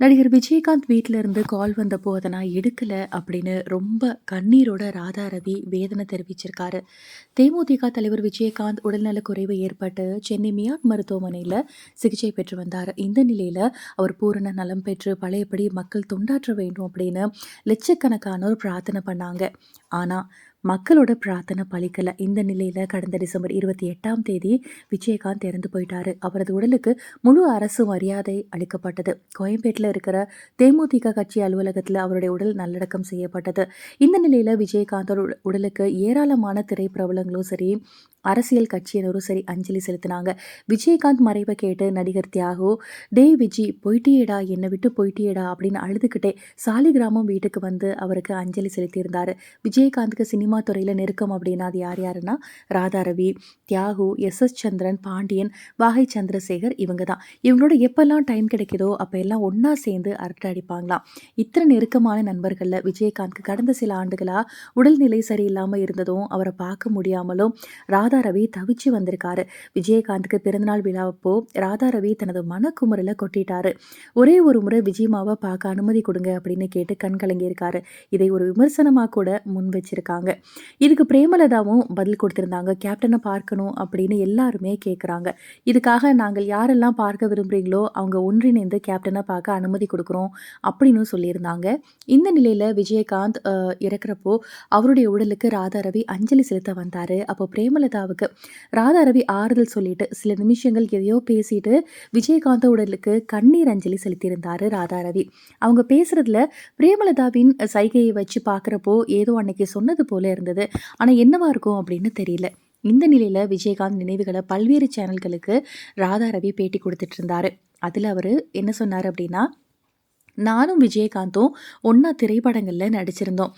நடிகர் விஜயகாந்த் வீட்டில் இருந்து கால் வந்தப்போ அதை நான் எடுக்கலை அப்படின்னு ரொம்ப கண்ணீரோட ராதா ரவி வேதனை தெரிவிச்சிருக்காரு. தேமுதிக தலைவர் விஜயகாந்த் உடல்நலக் குறைவு ஏற்பட்டு சென்னை மியாட் மருத்துவமனையில் சிகிச்சை பெற்று வந்தார் இந்த நிலையில் அவர் பூரண நலம் பெற்று பழையபடி மக்கள் தொண்டாற்ற வேண்டும் அப்படின்னு லட்சக்கணக்கானோர் பிரார்த்தனை பண்ணாங்க. ஆனால் மக்களோட பிரார்த்தனை பலிக்கல. இந்த நிலையில் கடந்த டிசம்பர் 28ஆம் தேதி விஜயகாந்த் இறந்து போயிட்டாரு. அவரது உடலுக்கு முழு அரசு மரியாதை அளிக்கப்பட்டது. கோயம்பேட்டில் இருக்கிற தேமுதிக கட்சி அலுவலகத்தில் அவருடைய உடல் நல்லடக்கம் செய்யப்பட்டது. இந்த நிலையில் விஜயகாந்தோட உடலுக்கு ஏராளமான திரைப்பிரபலங்களும் சரி, அரசியல் கட்சியினரும் சரி அஞ்சலி செலுத்தினாங்க. விஜயகாந்த் மறைவை கேட்டு நடிகர் தியாகு, டே விஜி போயிட்டியேடா என்னை விட்டு போயிட்டியேடா" அப்படின்னு அழுதுகிட்டே சாலிகிராமம் வீட்டுக்கு வந்து அவருக்கு அஞ்சலி செலுத்தியிருந்தார் விஜயகாந்துக்கு சினிமா துறையில் நெருக்கம் அப்படின்னா அது யார் யாருன்னா ராதா ரவி, தியாகு, எஸ். எஸ். சந்திரன், பாண்டியன், வாகை சந்திரசேகர் இவங்க தான். இவங்களோட எப்பெல்லாம் டைம் கிடைக்குதோ அப்போ எல்லாம் ஒன்றா சேர்ந்து அரட்டை அடிப்பாங்களாம். இத்தனை நெருக்கமான நண்பர்களில் விஜயகாந்த்க்கு கடந்த சில ஆண்டுகளாக உடல்நிலை சரியில்லாமல் இருந்ததும், அவரை பார்க்க முடியாமலும் ராதா ராதா ரவி தவிச்சு வந்திருக்காரு. விஜயகாந்துக்கு பிறந்தநாள் விழாவப்போ ராதா ரவி தனது மனக்குமுறையில் கொட்டிட்டாரு. ஒரே ஒரு முறை விஜயமாவை பார்க்க அனுமதி கொடுங்க அப்படின்னு கேட்டு கண் கலங்கியிருக்காரு. இதை ஒரு விமர்சனமாக கூட முன் வச்சிருக்காங்க. இதுக்கு பிரேமலதாவும் பதில் கொடுத்துருந்தாங்க கேப்டனை பார்க்கணும் அப்படின்னு எல்லாருமே கேட்குறாங்க. இதுக்காக நாங்கள் யாரெல்லாம் பார்க்க விரும்புகிறீங்களோ அவங்க ஒன்றிணைந்து கேப்டனை பார்க்க அனுமதி கொடுக்குறோம் அப்படின்னு சொல்லியிருந்தாங்க. இந்த நிலையில் விஜயகாந்த் இறக்குறப்போ இறக்கிறப்போ அவருடைய உடலுக்கு ராதா ரவி அஞ்சலி செலுத்த வந்தார் அப்போ பிரேமலதா ராதாவுக்கு ராதா ரவி ஆறுதல் சொல்லிட்டு சில நிமிஷங்கள் எதையோ பேசிட்டு விஜயகாந்த உடலுக்கு கண்ணீர் அஞ்சலி செலுத்தியிருந்தாரு ராதா ரவி. அவங்க பேசுறதுல பிரேமலதாவின் சைகையை வச்சு பார்க்குறப்போ ஏதோ அன்னைக்கு சொன்னது போல இருந்தது. ஆனால் என்னவா இருக்கும் அப்படின்னு தெரியல. இந்த நிலையில விஜயகாந்த் நினைவுகளை பல்வேறு சேனல்களுக்கு ராதா ரவி பேட்டி கொடுத்துட்டு இருந்தாரு. அதில் அவர் என்ன சொன்னார் அப்படின்னா, "நானும் விஜயகாந்தும் ஒன்றா திரைப்படங்களில் நடிச்சிருந்தோம்.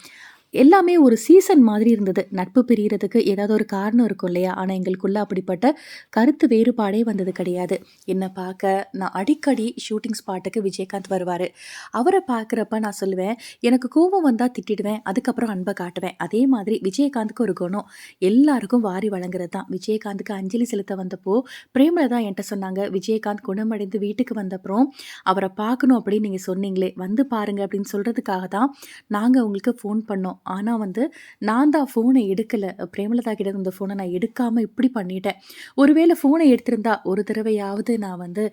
எல்லாமே ஒரு சீசன் மாதிரி இருந்தது. நட்பு பிரியறதுக்கு ஏதாவது ஒரு காரணம் இருக்கும் இல்லையா? ஆனால் எங்களுக்குள்ள அப்படிப்பட்ட கருத்து வேறுபாடே வந்தது கிடையாது. என்ன பார்க்க நான் அடிக்கடி ஷூட்டிங் ஸ்பாட்டுக்கு விஜயகாந்த் வருவார் அவரை பார்க்குறப்ப நான் சொல்லுவேன், எனக்கு கோவம் வந்தால் திட்டிடுவேன். அதுக்கப்புறம் அன்பை காட்டுவேன். அதே மாதிரி விஜயகாந்துக்கு ஒரு குணம் எல்லாருக்கும் வாரி வழங்குறது தான். விஜயகாந்துக்கு அஞ்சலி செலுத்த வந்தப்போ பிரேமலை தான் என்கிட்ட சொன்னாங்க, "விஜயகாந்த் குணமடைந்து வீட்டுக்கு வந்தப்புறம் அவரை பார்க்கணும் அப்படின்னு நீங்கள் சொன்னீங்களே, வந்து பாருங்கள் அப்படின்னு சொல்கிறதுக்காக தான் நாங்கள் உங்களுக்கு ஃபோன் பண்ணோம். ஆனால் வந்து நான் தான் ஃபோனை எடுக்கலை பிரேமலதா கிட்ட இருந்த ஃபோனை நான் எடுக்காமல் இப்படி பண்ணிட்டேன். ஒருவேளை ஃபோனை எடுத்திருந்தா ஒரு தடவையாவது நான் வந்து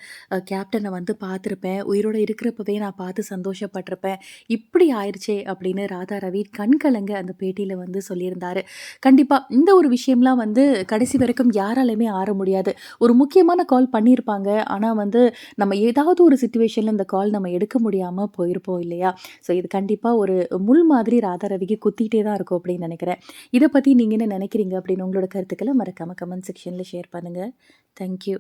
கேப்டனை வந்து பார்த்துருப்பேன். உயிரோட இருக்கிறப்பவே நான் பார்த்து சந்தோஷப்பட்டிருப்பேன் இப்படி ஆயிடுச்சே அப்படின்னு ராதா ரவி கண்கலங்க அந்த பேட்டியில் வந்து சொல்லியிருந்தார் கண்டிப்பாக இந்த ஒரு விஷயம்லாம் வந்து கடைசி வரைக்கும் யாராலையுமே ஆற முடியாது. ஒரு முக்கியமான கால் பண்ணியிருப்பாங்க. ஆனால் வந்து நம்ம ஏதாவது ஒரு சுச்சுவேஷனில் இந்த கால் நம்ம எடுக்க முடியாமல் போயிருப்போம் இல்லையா? ஸோ இது கண்டிப்பாக ஒரு முள் மாதிரி ராதா ரவிக்கு குத்திட்டே தான் இருக்கும் அப்படின்னு நினைக்கிறேன். இதை பற்றி நீங்கள் என்ன நினைக்கிறீங்க அப்படின்னு உங்களோட கருத்துக்களை மறக்காமல் கமெண்ட் செக்ஷனில் ஷேர் பண்ணுங்கள் தேங்க் யூ.